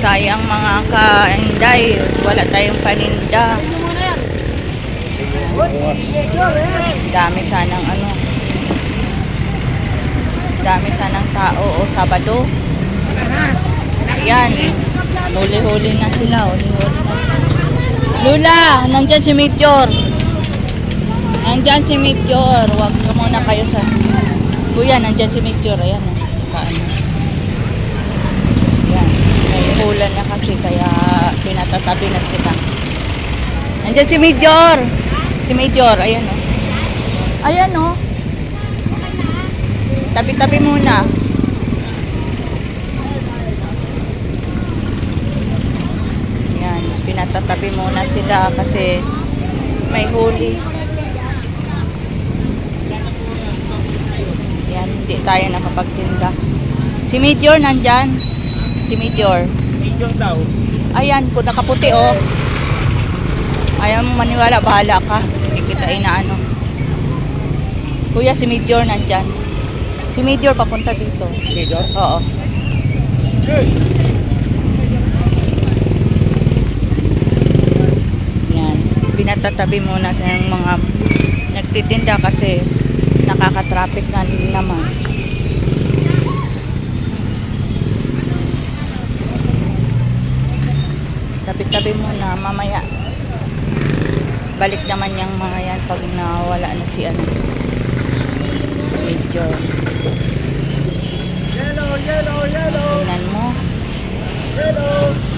Sayang mga kainday. Wala tayong paninda. Dami sanang ano. Dami sanang tao o Sabado. Ayan. Huli-huli na sila. Huli-huli na. Lula, nandyan si Major. Nandyan si Major. Huwag muna kayo sa... Kuya, nandyan si Major. Ayan. oh. Ayan. May hula na kasi kaya pinatatabi na sila. Nandyan si Major. Si Major. Ayan o. Ayan o. Tabi-tabi muna. Yan, pinatatabi muna sila kasi may huli. Yan, hindi tayo nakapagtinda. Si Major nandyan. Si Major. Major daw. Ayan, po nakaputi oh. Ayaw mo maniwala, bahala ka. Hindi kita inaano. Kuya, si Major nandyan. Si Major papunta dito. Major? Oo. Sure. Yan. Pinatatabi muna sa mga nagtitinda kasi nakaka-traffic na naman. tabi-tabi muna mamaya. Balik naman yung mga yan pag nawala na si ano si medyo yellow yellow yellow. Tingnan mo. Yellow.